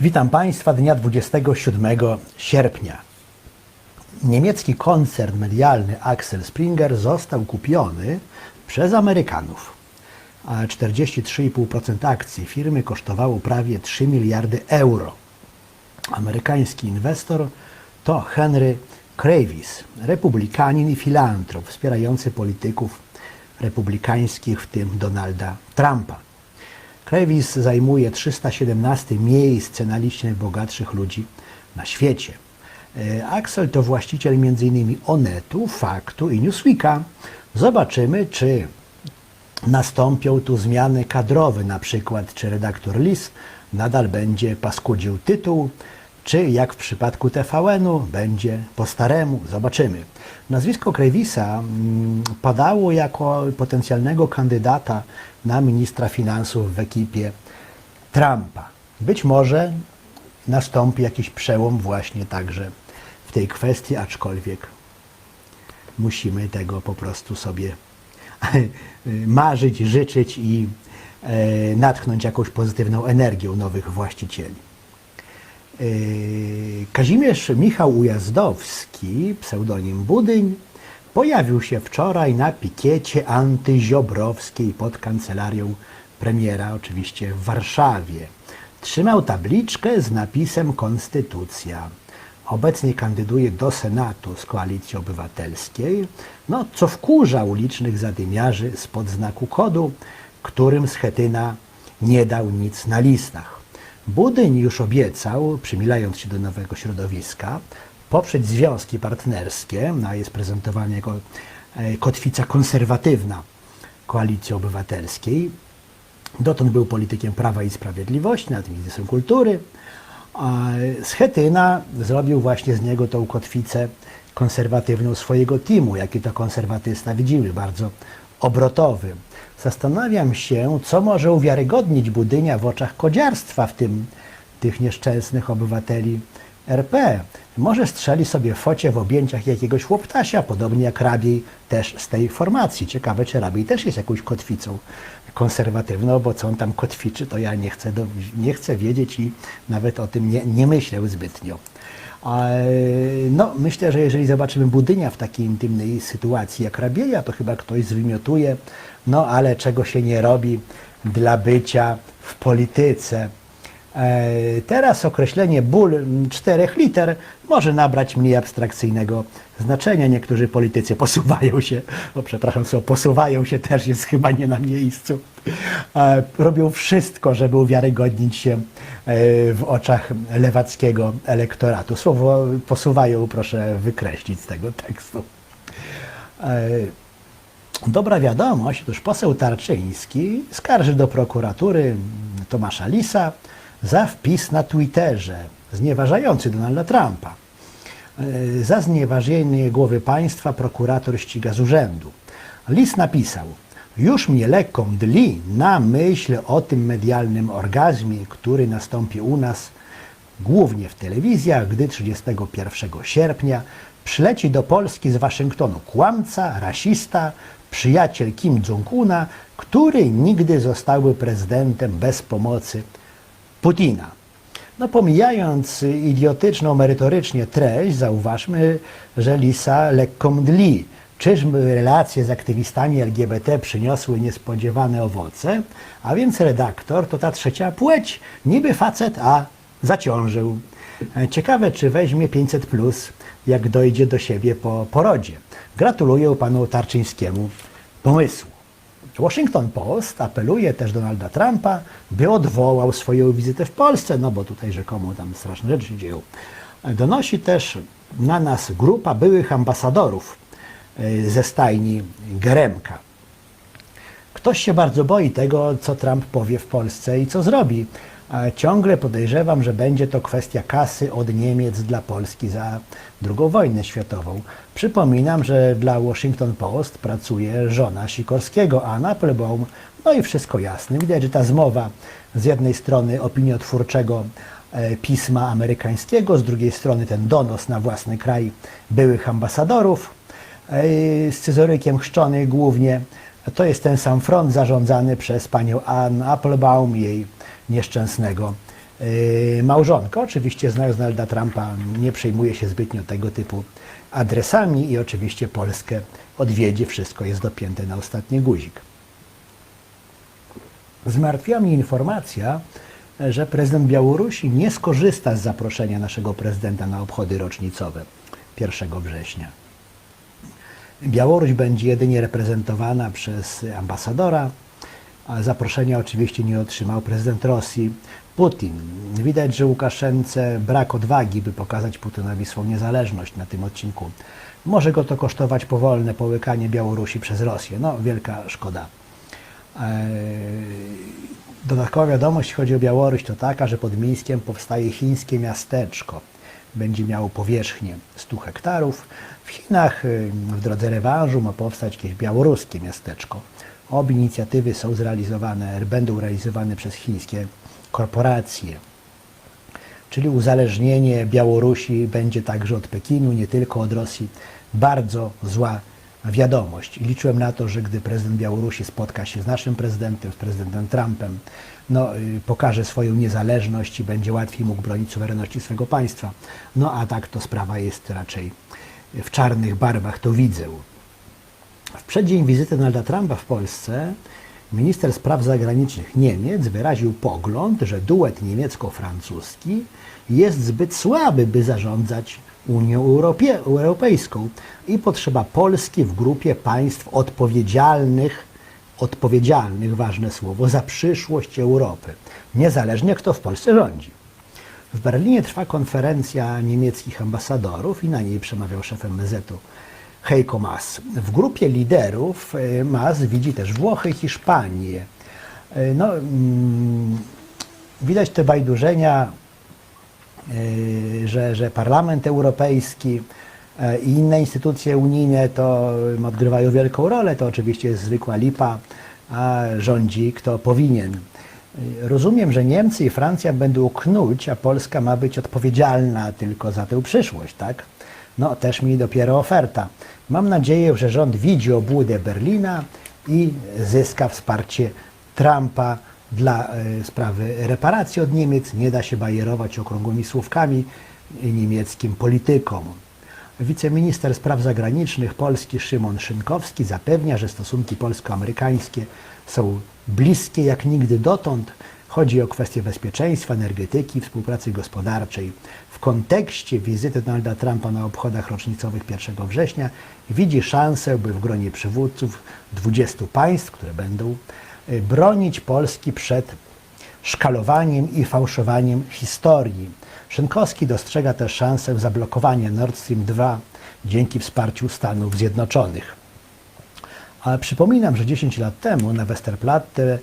Witam Państwa dnia 27 sierpnia. Niemiecki koncern medialny Axel Springer został kupiony przez Amerykanów. A 43,5% akcji firmy kosztowało prawie 3 miliardy euro. Amerykański inwestor to Henry Kravis, republikanin i filantrop wspierający polityków republikańskich, w tym Donalda Trumpa. Kravis zajmuje 317 miejsce na liście najbogatszych ludzi na świecie. E, Axel to właściciel m.in. Onetu, Faktu i Newsweeka. Zobaczymy, czy nastąpią tu zmiany kadrowe, na przykład czy redaktor Lis nadal będzie paskudził tytuł, czy jak w przypadku TVN-u będzie po staremu. Zobaczymy. Nazwisko Krewisa mm, padało jako potencjalnego kandydata na ministra finansów w ekipie Trumpa. Być może nastąpi jakiś przełom właśnie także w tej kwestii, aczkolwiek musimy tego po prostu sobie marzyć, życzyć i e, natchnąć jakąś pozytywną energią nowych właścicieli. E, Kazimierz Michał Ujazdowski, pseudonim Budyń, pojawił się wczoraj na pikiecie antyziobrowskiej pod kancelarią premiera, oczywiście w Warszawie. Trzymał tabliczkę z napisem Konstytucja. Obecnie kandyduje do Senatu z Koalicji Obywatelskiej, no, co wkurza ulicznych zadymiarzy spod znaku kodu, którym Schetyna nie dał nic na listach. Budyń już obiecał, przymilając się do nowego środowiska, poprzeć związki partnerskie, no, jest prezentowany jako e, kotwica konserwatywna Koalicji Obywatelskiej. Dotąd był politykiem Prawa i Sprawiedliwości, nad ministrem kultury. Schetyna zrobił właśnie z niego tą kotwicę konserwatywną swojego teamu, jaki to konserwatysta widzimy, bardzo obrotowy. Zastanawiam się, co może uwiarygodnić Budynia w oczach kodziarstwa, w tym tych nieszczęsnych obywateli RP. Może strzeli sobie focie w objęciach jakiegoś chłoptasia, podobnie jak Rabiej też z tej formacji. Ciekawe, czy Rabiej też jest jakąś kotwicą konserwatywną, bo co on tam kotwiczy, to ja nie chcę, do, nie chcę wiedzieć i nawet o tym nie, nie myślę zbytnio. No, myślę, że jeżeli zobaczymy Budynia w takiej intymnej sytuacji jak Rabieja, to chyba ktoś zwymiotuje, no ale czego się nie robi dla bycia w polityce. E, Teraz określenie ból czterech liter może nabrać mniej abstrakcyjnego znaczenia. Niektórzy politycy posuwają się, o przepraszam, co posuwają się też jest chyba nie na miejscu. E, Robią wszystko, żeby uwiarygodnić się e, w oczach lewackiego elektoratu. Słowo posuwają proszę wykreślić z tego tekstu. Dobra wiadomość, otóż poseł Tarczyński skarży do prokuratury Tomasza Lisa za wpis na Twitterze znieważający Donalda Trumpa. E, Za znieważenie głowy państwa prokurator ściga z urzędu. Lis napisał, już mnie lekko mdli na myśl o tym medialnym orgazmie, który nastąpi u nas głównie w telewizjach, gdy 31 sierpnia przyleci do Polski z Waszyngtonu kłamca, rasista, przyjaciel Kim Jong-una, który nigdy zostałby prezydentem bez pomocy Putina. No pomijając idiotyczną merytorycznie treść, zauważmy, że Lisa lekko mdli. Czyżby relacje z aktywistami LGBT przyniosły niespodziewane owoce? A więc redaktor to ta trzecia płeć. Niby facet, a zaciążył. Ciekawe, czy weźmie 500 plus, jak dojdzie do siebie po porodzie. Gratuluję panu Tarczyńskiemu pomysłu. Washington Post apeluje też Donalda Trumpa, by odwołał swoją wizytę w Polsce, no bo tutaj rzekomo tam straszne rzeczy się dzieją. Donosi też na nas grupa byłych ambasadorów e, ze stajni Geremka. Ktoś się bardzo boi tego, co Trump powie w Polsce i co zrobi. Ciągle podejrzewam, że będzie to kwestia kasy od Niemiec dla Polski za II wojnę światową. Przypominam, że dla Washington Post pracuje żona Sikorskiego, Anna Applebaum. No i wszystko jasne. Widać, że ta zmowa z jednej strony opiniotwórczego e, pisma amerykańskiego, z drugiej strony ten donos na własny kraj byłych ambasadorów e, z scyzorykiem chrzczonych głównie. To jest ten sam front zarządzany przez panią Ann Applebaum, jej nieszczęsnego Yy, Małżonka, oczywiście znając Donalda Trumpa, nie przejmuje się zbytnio tego typu adresami i oczywiście Polskę odwiedzi, wszystko jest dopięte na ostatni guzik. Zmartwiła mnie informacja, że prezydent Białorusi nie skorzysta z zaproszenia naszego prezydenta na obchody rocznicowe 1 września. Białoruś będzie jedynie reprezentowana przez ambasadora, zaproszenia oczywiście nie otrzymał prezydent Rosji Putin. Widać, że Łukaszence brak odwagi, by pokazać Putinowi swą niezależność na tym odcinku. Może go to kosztować powolne połykanie Białorusi przez Rosję. No, wielka szkoda. Eee, Dodatkowa wiadomość, jeśli chodzi o Białoruś, to taka, że pod Mińskiem powstaje chińskie miasteczko. Będzie miało powierzchnię 100 hektarów. W Chinach y, w drodze rewanżu ma powstać jakieś białoruskie miasteczko. Obie inicjatywy są zrealizowane, będą realizowane przez chińskie korporacje. Czyli uzależnienie Białorusi będzie także od Pekinu, nie tylko od Rosji. Bardzo zła wiadomość. I liczyłem na to, że gdy prezydent Białorusi spotka się z naszym prezydentem, z prezydentem Trumpem, no, y, pokaże swoją niezależność i będzie łatwiej mógł bronić suwerenności swego państwa. No a tak to sprawa jest raczej w czarnych barwach, to widzę. W przeddzień wizyty Donalda Trumpa w Polsce minister spraw zagranicznych Niemiec wyraził pogląd, że duet niemiecko-francuski jest zbyt słaby, by zarządzać Unią Europie, Europejską i potrzeba Polski w grupie państw odpowiedzialnych, odpowiedzialnych, ważne słowo, za przyszłość Europy, niezależnie kto w Polsce rządzi. W Berlinie trwa konferencja niemieckich ambasadorów i na niej przemawiał szef MSZ-u Heiko Maas. W grupie liderów e, Maas widzi też Włochy Hiszpanię. E, No, mm, widać te bajdurzenia, e, że, że Parlament Europejski i inne instytucje unijne to odgrywają wielką rolę. To oczywiście jest zwykła lipa, a rządzi kto powinien. Rozumiem, że Niemcy i Francja będą knuć, a Polska ma być odpowiedzialna tylko za tę przyszłość, tak? No, też mi dopiero oferta. Mam nadzieję, że rząd widzi obłudę Berlina i zyska wsparcie Trumpa dla e, sprawy reparacji od Niemiec. Nie da się bajerować okrągłymi słówkami niemieckim politykom. Wiceminister spraw zagranicznych Polski Szymon Szynkowski zapewnia, że stosunki polsko-amerykańskie są bliskie jak nigdy dotąd. Chodzi o kwestie bezpieczeństwa, energetyki, współpracy gospodarczej. W kontekście wizyty Donalda Trumpa na obchodach rocznicowych 1 września widzi szansę, by w gronie przywódców 20 państw, które będą y, bronić Polski przed szkalowaniem i fałszowaniem historii. Szynkowski dostrzega też szansę zablokowania Nord Stream 2 dzięki wsparciu Stanów Zjednoczonych. Ale przypominam, że 10 lat temu na Westerplatte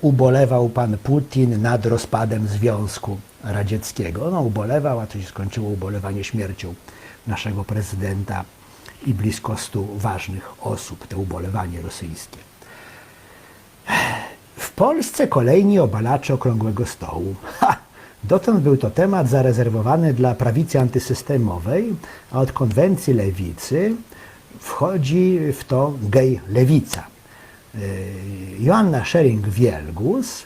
ubolewał pan Putin nad rozpadem Związku Radzieckiego. No ubolewał, a to się skończyło ubolewanie śmiercią naszego prezydenta i blisko stu ważnych osób, to ubolewanie rosyjskie. W Polsce kolejni obalacze okrągłego stołu. Ha! Dotąd był to temat zarezerwowany dla prawicy antysystemowej, a od konwencji lewicy wchodzi w to gej lewica. Yy, Joanna Schering-Wielgus,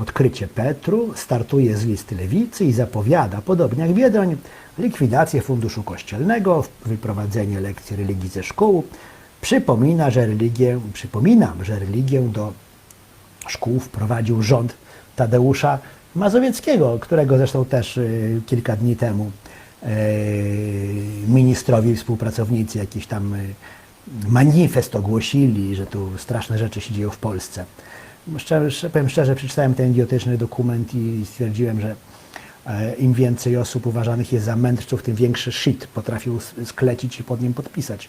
odkrycie Petru, startuje z listy lewicy i zapowiada, podobnie jak Biedroń, likwidację funduszu kościelnego, wyprowadzenie lekcji religii ze szkół. Przypomina, że religię, przypominam, że religię do szkół wprowadził rząd Tadeusza Mazowieckiego, którego zresztą też y, kilka dni temu y, ministrowi współpracownicy jakiś tam y, manifest ogłosili, że tu straszne rzeczy się dzieją w Polsce. Szczerze, powiem szczerze, przeczytałem ten idiotyczny dokument i stwierdziłem, że e, im więcej osób uważanych jest za mędrców, tym większy shit potrafił sklecić i pod nim podpisać.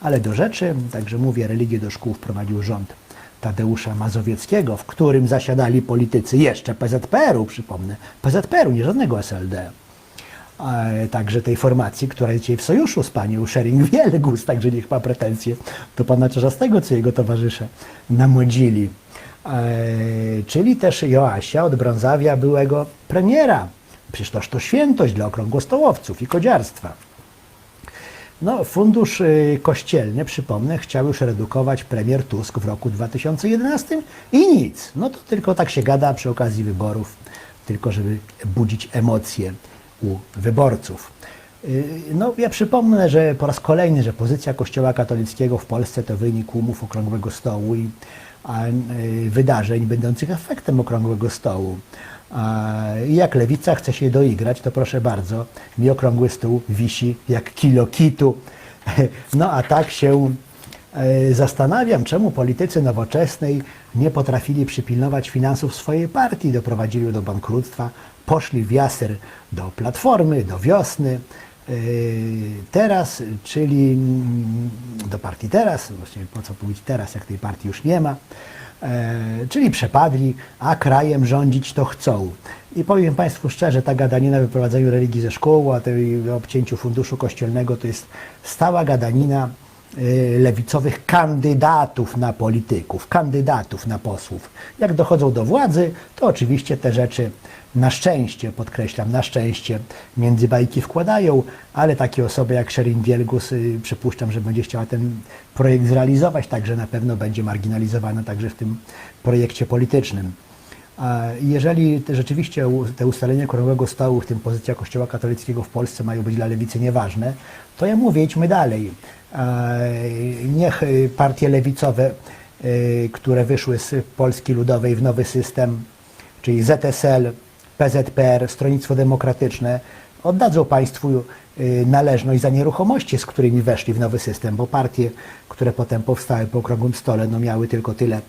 Ale do rzeczy, także mówię, religię do szkół wprowadził rząd Tadeusza Mazowieckiego, w którym zasiadali politycy jeszcze PZPR-u, przypomnę, PZPR-u, nie żadnego SLD. Także tej formacji, która jest dzisiaj w sojuszu z panią Schering-Wielgus, także niech ma pretensje do pana Czerzastego, co jego towarzysze namodzili. E, Czyli też Joasia od Brązawia byłego premiera. Przecież toż to świętość dla okrągłostołowców i kodziarstwa. No, fundusz y, kościelny, przypomnę, chciał już redukować premier Tusk w roku 2011 i nic. No to tylko tak się gada przy okazji wyborów tylko żeby budzić emocje u wyborców. Y, No, ja przypomnę, że po raz kolejny, że pozycja Kościoła katolickiego w Polsce to wynik umów Okrągłego Stołu i y, wydarzeń będących efektem Okrągłego Stołu. A jak lewica chce się doigrać, to proszę bardzo, mi Okrągły Stół wisi jak kilo kitu. No a tak się e, zastanawiam, czemu politycy nowoczesnej nie potrafili przypilnować finansów swojej partii, doprowadzili do bankructwa, poszli w jaser do Platformy, do Wiosny, e, teraz, czyli mm, do partii teraz, właściwie po co mówić teraz, jak tej partii już nie ma, e, czyli przepadli, a krajem rządzić to chcą. I powiem Państwu szczerze, ta gadanina o wyprowadzeniu religii ze szkół, a tej obcięciu funduszu kościelnego to jest stała gadanina y, lewicowych kandydatów na polityków, kandydatów na posłów. Jak dochodzą do władzy, to oczywiście te rzeczy na szczęście, podkreślam, na szczęście między bajki wkładają, ale takie osoby jak Sherin Wielgus y, przypuszczam, że będzie chciała ten projekt zrealizować, także na pewno będzie marginalizowana także w tym projekcie politycznym. Jeżeli te, rzeczywiście te ustalenia Królowego Stołu, w tym pozycja Kościoła katolickiego w Polsce mają być dla lewicy nieważne, to ja mówię, idźmy dalej. Niech y, partie lewicowe, y, które wyszły z Polski Ludowej w nowy system, czyli ZSL, PZPR, Stronnictwo Demokratyczne, oddadzą państwu y, należność za nieruchomości, z którymi weszli w nowy system, bo partie, które potem powstały po okrągłym stole, no miały tylko tyle,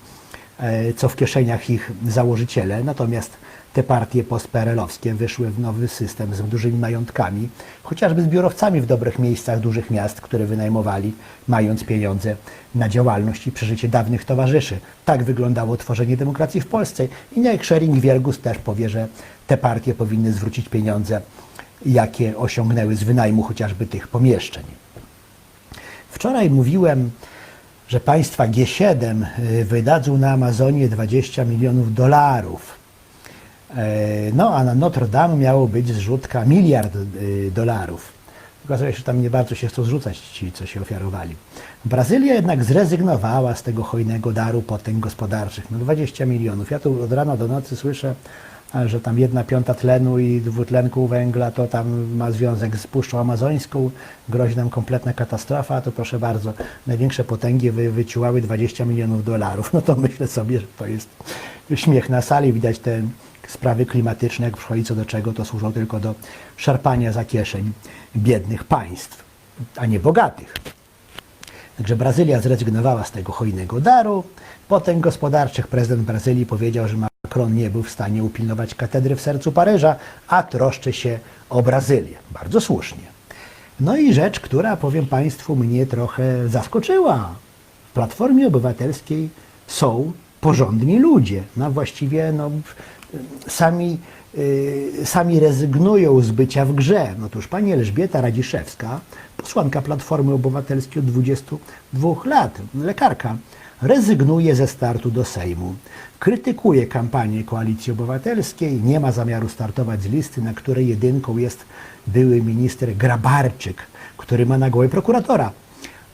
e, co w kieszeniach ich założyciele, natomiast te partie postperelowskie wyszły w nowy system z dużymi majątkami, chociażby z biurowcami w dobrych miejscach dużych miast, które wynajmowali, mając pieniądze na działalność i przeżycie dawnych towarzyszy. Tak wyglądało tworzenie demokracji w Polsce i niech Schering Wielgus też powie, że te partie powinny zwrócić pieniądze, jakie osiągnęły z wynajmu chociażby tych pomieszczeń. Wczoraj mówiłem, że państwa G7 y, wydadzą na Amazonie 20 milionów dolarów. E, No, a na Notre Dame miało być zrzutka miliard y, dolarów. Okazuje się, że tam nie bardzo się chcą zrzucać ci, co się ofiarowali. Brazylia jednak zrezygnowała z tego hojnego daru potęg gospodarczych. No 20 milionów. Ja tu od rana do nocy słyszę, że tam jedna piąta tlenu i dwutlenku węgla to tam ma związek z Puszczą Amazońską, grozi nam kompletna katastrofa, to proszę bardzo, największe potęgi wy, wyciułały 20 milionów dolarów. No to myślę sobie, że to jest śmiech na sali, widać te sprawy klimatyczne, jak przychodzi co do czego, to służą tylko do szarpania za kieszeń biednych państw, a nie bogatych. Także Brazylia zrezygnowała z tego hojnego daru. Potem gospodarczych prezydent Brazylii powiedział, że Macron nie był w stanie upilnować katedry w sercu Paryża, a troszczy się o Brazylię. Bardzo słusznie. No i rzecz, która, powiem Państwu, mnie trochę zaskoczyła. W Platformie Obywatelskiej są porządni ludzie. No właściwie no, sami, y, sami rezygnują z bycia w grze. No Otóż pani Elżbieta Radziszewska, posłanka Platformy Obywatelskiej od 22 lat, lekarka, rezygnuje ze startu do Sejmu. Krytykuje kampanię Koalicji Obywatelskiej, nie ma zamiaru startować z listy, na której jedynką jest były minister Grabarczyk, który ma na głowie prokuratora.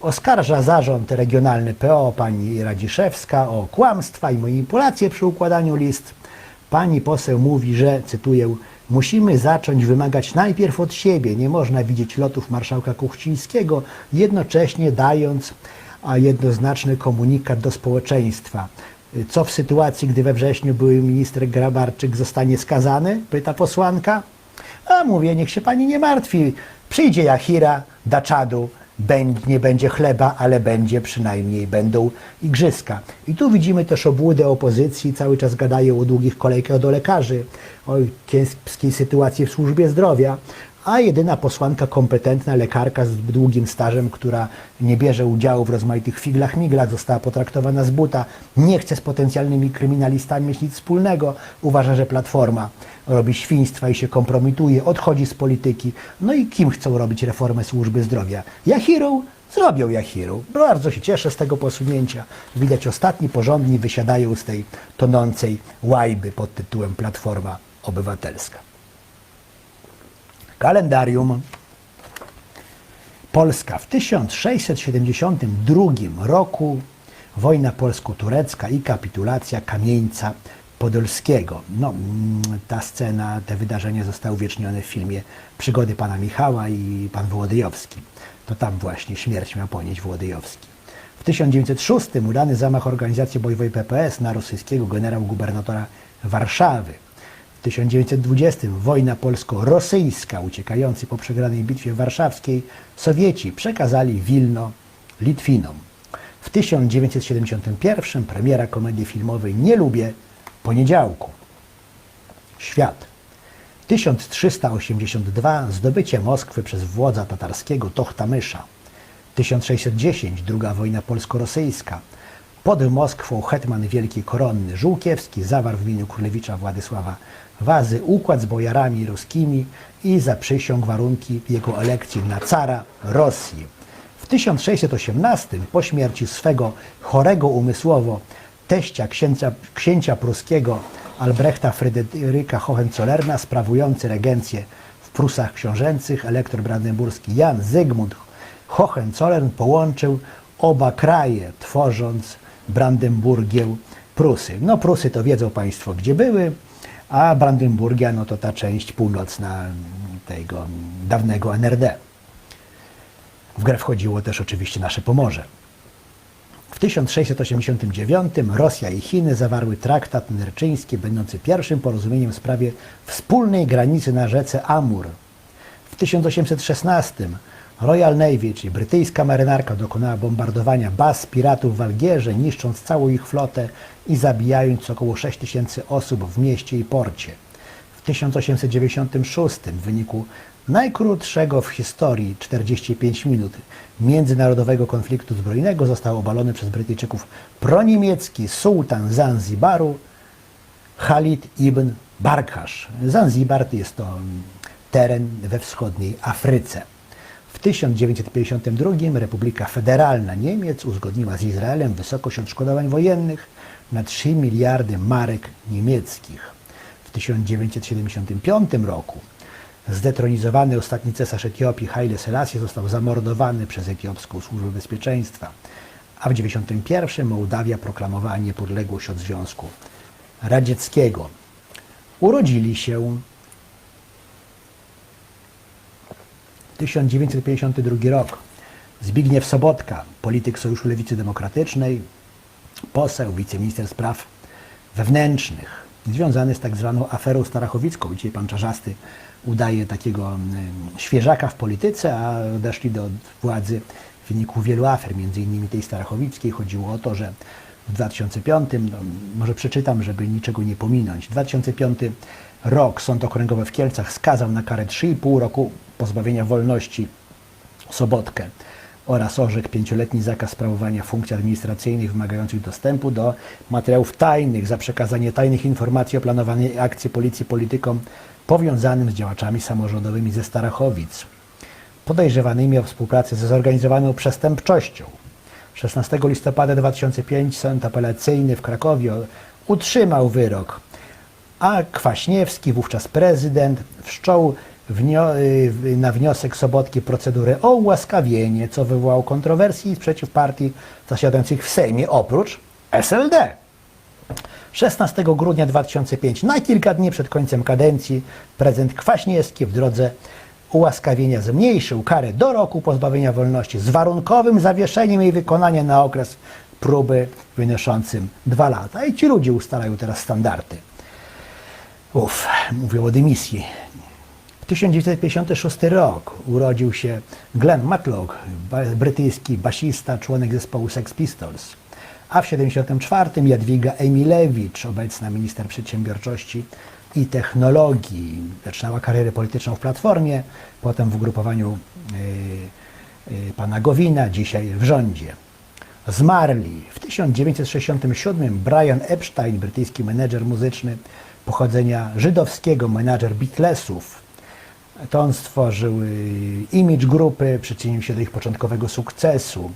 Oskarża zarząd regionalny PO pani Radziszewska o kłamstwa i manipulacje przy układaniu list. Pani poseł mówi, że, cytuję, musimy zacząć wymagać najpierw od siebie. Nie można widzieć lotów marszałka Kuchcińskiego, jednocześnie dając jednoznaczny komunikat do społeczeństwa. Co w sytuacji, gdy we wrześniu były minister Grabarczyk zostanie skazany? Pyta posłanka. A mówię, niech się pani nie martwi. Przyjdzie Jachira, da czadu, Będ- nie będzie chleba, ale będzie przynajmniej, będą igrzyska. I tu widzimy też obłudę opozycji, cały czas gadają o długich kolejkach do lekarzy, o kiepskiej sytuacji w służbie zdrowia, a jedyna posłanka kompetentna, lekarka z długim stażem, która nie bierze udziału w rozmaitych figlach, miglach, została potraktowana z buta, nie chce z potencjalnymi kryminalistami mieć nic wspólnego, uważa, że Platforma robi świństwa i się kompromituje, odchodzi z polityki. No i kim chcą robić reformę służby zdrowia? Jachirą? Zrobią Jachirą. Bardzo się cieszę z tego posunięcia. Widać ostatni porządni wysiadają z tej tonącej łajby pod tytułem Platforma Obywatelska. Kalendarium. Polska w 1672 roku, wojna polsko-turecka i kapitulacja Kamieńca Podolskiego. No, mm, ta scena, te wydarzenia zostały uwiecznione w filmie Przygody pana Michała i pan Wołodyjowski. To tam właśnie śmierć miał ponieść Wołodyjowski. W 1906 udany zamach organizacji bojowej PPS na rosyjskiego generał-gubernatora Warszawy. W 1920 wojna polsko-rosyjska, uciekający po przegranej bitwie warszawskiej, Sowieci przekazali Wilno Litwinom. W 1971 premiera komedii filmowej Nie lubię poniedziałku. Świat. 1382 zdobycie Moskwy przez władza tatarskiego Tochtamysza. 1610 druga wojna polsko-rosyjska. Pod Moskwą hetman wielki koronny Żółkiewski zawarł w imieniu królewicza Władysława Wazy układ z bojarami ruskimi i zaprzysiągł warunki jego elekcji na cara Rosji. W 1618 po śmierci swego chorego umysłowo teścia księcia, księcia pruskiego Albrechta Fryderyka Hohenzollerna sprawujący regencję w Prusach książęcych elektor brandenburski Jan Zygmunt Hohenzollern połączył oba kraje, tworząc Brandenburgię Prusy. No Prusy to wiedzą Państwo, gdzie były, a Brandenburgia no to ta część północna tego dawnego NRD. W grę wchodziło też oczywiście nasze Pomorze. W 1689 Rosja i Chiny zawarły traktat nerczyński, będący pierwszym porozumieniem w sprawie wspólnej granicy na rzece Amur. W 1816 Royal Navy, czyli brytyjska marynarka, dokonała bombardowania baz piratów w Algierze, niszcząc całą ich flotę i zabijając około 6 tysięcy osób w mieście i porcie. W 1896 w wyniku najkrótszego w historii 45 minut międzynarodowego konfliktu zbrojnego został obalony przez Brytyjczyków proniemiecki sułtan Zanzibaru Khalid ibn Barkasz. Zanzibar to jest to teren we wschodniej Afryce. W 1952 Republika Federalna Niemiec uzgodniła z Izraelem wysokość odszkodowań wojennych na 3 miliardy marek niemieckich. W 1975 roku zdetronizowany ostatni cesarz Etiopii Haile Selassie został zamordowany przez etiopską służbę bezpieczeństwa, a w 1991 Mołdawia proklamowała niepodległość od Związku Radzieckiego. Urodzili się 1952 rok. Zbigniew Sobotka, polityk Sojuszu Lewicy Demokratycznej, poseł, wiceminister spraw wewnętrznych, związany z tak zwaną aferą starachowicką. Dzisiaj pan Czarzasty udaje takiego mm, świeżaka w polityce, a odeszli do władzy w wyniku wielu afer, między innymi tej starachowickiej. Chodziło o to, że w 2005, no, może przeczytam, żeby niczego nie pominąć, 2005 rok Sąd Okręgowy w Kielcach skazał na karę 3,5 roku pozbawienia wolności Sobotkę oraz orzekł pięcioletni zakaz sprawowania funkcji administracyjnych wymagających dostępu do materiałów tajnych za przekazanie tajnych informacji o planowanej akcji policji politykom powiązanym z działaczami samorządowymi ze Starachowic, podejrzewanymi o współpracę ze zorganizowaną przestępczością. 16 listopada 2005 Sąd Apelacyjny w Krakowie utrzymał wyrok, a Kwaśniewski, wówczas prezydent, wszczął y, na wniosek Sobotki procedurę o ułaskawienie, co wywołało kontrowersje i sprzeciw partii zasiadających w Sejmie, oprócz SLD. 16 grudnia 2005, na kilka dni przed końcem kadencji, prezydent Kwaśniewski w drodze ułaskawienia zmniejszył karę do roku pozbawienia wolności z warunkowym zawieszeniem jej wykonania na okres próby wynoszącym dwa lata. I ci ludzie ustalają teraz standardy. Uff, mówią o dymisji. 1956 rok urodził się Glenn Matlock, brytyjski basista, członek zespołu Sex Pistols. A w 1974 Jadwiga Emilewicz, obecna minister przedsiębiorczości i technologii. Zaczynała karierę polityczną w Platformie, potem w ugrupowaniu yy, yy, pana Gowina, dzisiaj w rządzie. Zmarli w 1967 Brian Epstein, brytyjski menedżer muzyczny pochodzenia żydowskiego, menadżer Beatlesów. To on stworzył y, image grupy, przyczynił się do ich początkowego sukcesu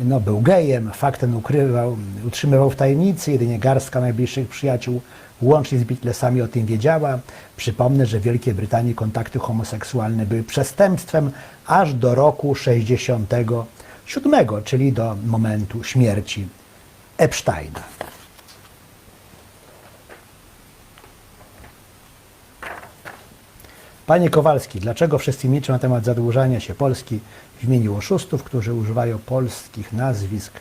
no, był gejem, fakt ten ukrywał, utrzymywał w tajemnicy, jedynie garstka najbliższych przyjaciół łącznie z Beatlesami o tym wiedziała. Przypomnę, że w Wielkiej Brytanii kontakty homoseksualne były przestępstwem aż do roku 67, czyli do momentu śmierci Epsteina. Panie Kowalski, dlaczego wszyscy milczą na temat zadłużania się Polski w imieniu oszustów, którzy używają polskich nazwisk?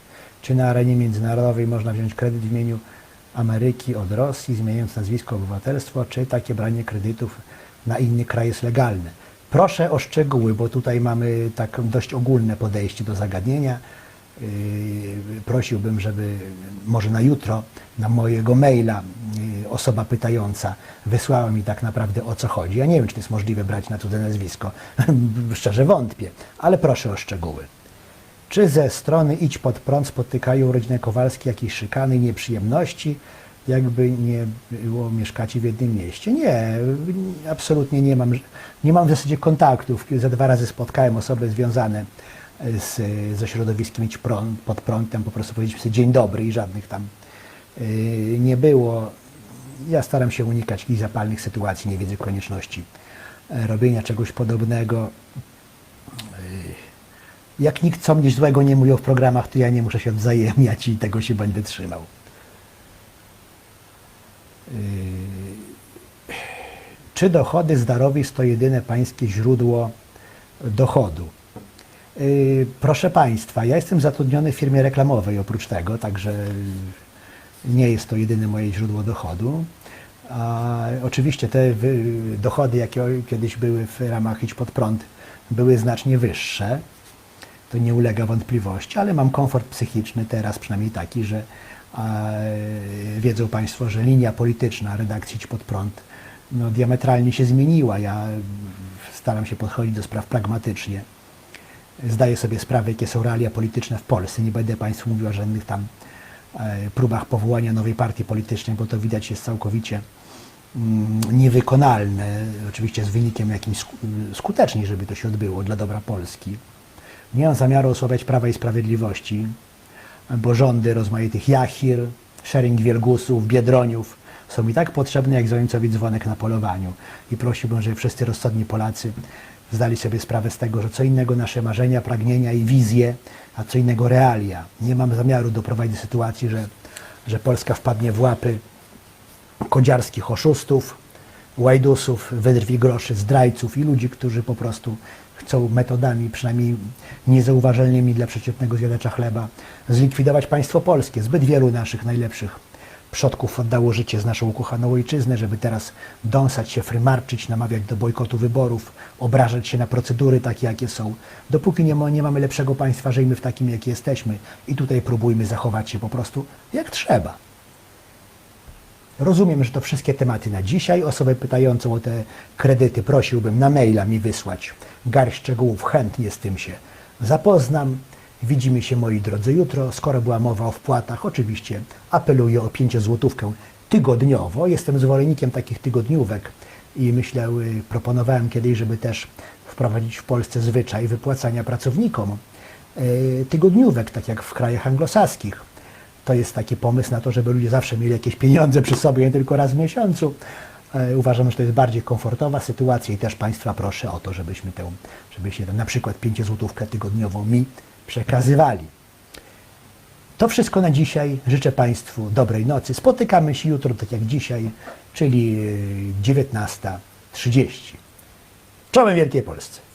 Czy na arenie międzynarodowej można wziąć kredyt w imieniu Ameryki od Rosji, zmieniając nazwisko obywatelstwo, czy takie branie kredytów na inny kraj jest legalne? Proszę o szczegóły, bo tutaj mamy tak dość ogólne podejście do zagadnienia. Yy, prosiłbym, żeby może na jutro na mojego maila yy, osoba pytająca wysłała mi tak naprawdę o co chodzi. Ja nie wiem, czy to jest możliwe brać na cudze nazwisko. Szczerze wątpię, ale proszę o szczegóły. Czy ze strony Idź Pod Prąd spotykają rodzinę Kowalski jakieś szykany nieprzyjemności? Jakby nie było, mieszkacie w jednym mieście? Nie, absolutnie nie mam, nie mam w zasadzie kontaktów. Za dwa razy spotkałem osoby związane z, ze środowiskiem Idź prąd, Pod Prądem, po prostu powiedzieliśmy sobie dzień dobry i żadnych tam yy, nie było. Ja staram się unikać jakichś zapalnych sytuacji, nie widzę konieczności e, robienia czegoś podobnego jak nikt co mnie złego nie mówił w programach, to ja nie muszę się wzajemniać i tego się będę trzymał. Yy, Czy dochody z darowizn to jedyne pańskie źródło dochodu? Yy, Proszę Państwa, ja jestem zatrudniony w firmie reklamowej oprócz tego, także nie jest to jedyne moje źródło dochodu. A oczywiście te dochody, jakie kiedyś były w ramach Idź Pod Prąd, były znacznie wyższe to nie ulega wątpliwości, ale mam komfort psychiczny teraz przynajmniej taki, że wiedzą Państwo, że linia polityczna redakcji Idź Pod Prąd no, diametralnie się zmieniła. Ja staram się podchodzić do spraw pragmatycznie. Zdaję sobie sprawę, jakie są realia polityczne w Polsce. Nie będę Państwu mówił o żadnych tam e, próbach powołania nowej partii politycznej, bo to widać jest całkowicie mm, niewykonalne, oczywiście z wynikiem jakimś sku- skuteczniej, żeby to się odbyło dla dobra Polski. Nie mam zamiaru osłabiać Prawa i Sprawiedliwości, bo rządy rozmaitych Jachir, Szering Wielgusów, Biedroniów są mi tak potrzebne jak zońcowi dzwonek na polowaniu. I prosiłbym, żeby wszyscy rozsądni Polacy zdali sobie sprawę z tego, że co innego nasze marzenia, pragnienia i wizje, a co innego realia. Nie mam zamiaru doprowadzić do sytuacji, że, że Polska wpadnie w łapy kodziarskich oszustów, łajdusów, wydrwi groszy, zdrajców i ludzi, którzy po prostu chcą metodami, przynajmniej niezauważalnymi dla przeciętnego zjadacza chleba, zlikwidować państwo polskie. Zbyt wielu naszych najlepszych przodków oddało życie z naszą ukochaną ojczyznę, żeby teraz dąsać się, frymarczyć, namawiać do bojkotu wyborów, obrażać się na procedury takie, jakie są. Dopóki nie, ma, nie mamy lepszego państwa, żyjmy w takim, jakie jesteśmy i tutaj próbujmy zachować się po prostu jak trzeba. Rozumiem, że to wszystkie tematy na dzisiaj. Osobę pytającą o te kredyty prosiłbym na maila mi wysłać. Garść szczegółów, chętnie z tym się zapoznam. Widzimy się, moi drodzy, jutro. Skoro była mowa o wpłatach, oczywiście apeluję o 5 złotówkę tygodniowo. Jestem zwolennikiem takich tygodniówek i myślę, y, proponowałem kiedyś, żeby też wprowadzić w Polsce zwyczaj wypłacania pracownikom y, tygodniówek, tak jak w krajach anglosaskich. To jest taki pomysł na to, żeby ludzie zawsze mieli jakieś pieniądze przy sobie, nie tylko raz w miesiącu. E, Uważam, że to jest bardziej komfortowa sytuacja i też Państwa proszę o to, żebyśmy tę, żebyście na przykład 5 złotówkę tygodniową mi przekazywali. To wszystko na dzisiaj. Życzę Państwu dobrej nocy. Spotykamy się jutro, tak jak dzisiaj, czyli e, 19.30. Czołem Wielkiej Polsce.